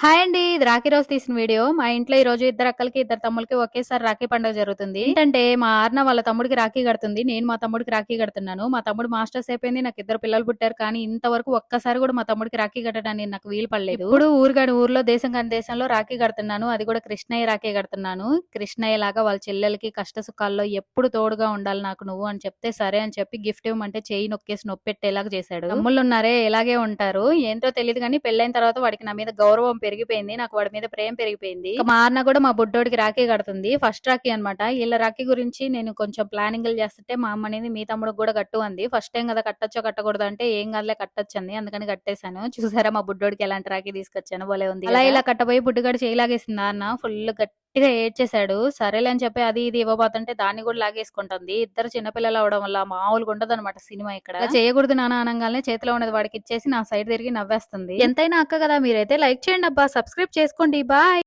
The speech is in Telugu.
హాయ్ అండి ఇది రాఖీ రోజు తీసిన వీడియో. మా ఇంట్లో ఈ రోజు ఇద్దరు అక్కలకి ఇద్దరు తమ్ముళ్ళకి ఒకేసారి రాఖీ పండుగ జరుగుతుంది. ఏంటంటే మా ఆర్న వాళ్ళ తమ్ముడికి రాఖీ కడుతుంది. నేను మా తమ్ముడికి రాఖీ కడుతున్నాను. మా తమ్ముడు మాస్టర్స్ అయిపోయింది నాకు ఇద్దరు పిల్లలు పుట్టారు. కానీ ఇంతవరకు ఒక్కసారి కూడా మా తమ్ముడికి రాఖీ కట్టడానికి నాకు వీలు పడలేదు. ఇప్పుడు ఊరు కాని ఊర్లో దేశం కాని దేశంలో రాఖీ కడుతున్నాను. అది కూడా కృష్ణయ్య రాఖీ కడుతున్నాను. కృష్ణయ్య లాగా వాళ్ళ చెల్లెలకి కష్ట సుఖాల్లో ఎప్పుడు తోడుగా ఉండాలి నాకు నువ్వు అని చెప్తే సరే అని చెప్పి గిఫ్ట్ ఇవ్వమంటే చేయి నొక్కేసి నొప్పెట్టేలాగా చేశాడు. తమ్ముళ్ళు ఉన్నారే ఇలాగే ఉంటారు. ఏంటో తెలియదు కానీ పెళ్ళైన తర్వాత వాడికి నా మీద గౌరవం పెరిగిపోయింది నాకు వాడి మీద ప్రేమ పెరిగిపోయింది. మా అన్న కూడా మా బుడ్డోడికి రాఖీ కడుతుంది ఫస్ట్ రాఖీ అన్నమాట. వీళ్ళ రాఖీ గురించి నేను కొంచెం ప్లానింగ్ చేస్తుంటే మా అమ్మ అనేది మీ తమ్ముడికి కూడా కట్టు అంది. ఫస్ట్ టైం కదా కట్టచ్చో కట్టకూడదు అంటే ఏం కాదులే కట్టొచ్చు అంది అందుకని కట్టేశాను. చూసారా మా బుడ్డోడికి ఎలాంటి రాఖీ తీసుకొచ్చాను భలే ఉంది అలా ఇలా కట్టబోయి బుడ్డుగాడు చేయలాగేసింది అన్న. ఫుల్ గట్టిగా ఏడ్చేశాడు. సరేలే అని చెప్పి అది ఇది ఇవ్వబోతుంటే దాన్ని కూడా లాగేసుకుంటుంది. ఇద్దరు చిన్నపిల్లలు అవడం వల్ల మామూలుగా ఉండదు అనమాట సినిమా ఇక్కడ. చేయకూడదు నాన్న అనగానే చేతిలో ఉన్నది వాడికి ఇచ్చేసి నా సైడ్ తిరిగి నవ్వేస్తుంది. ఎంతైనా అక్క కదా మీరైతే లైక్ చేయండి అబ్బా. సబ్స్క్రైబ్ చేసుకోండి. బాయ్.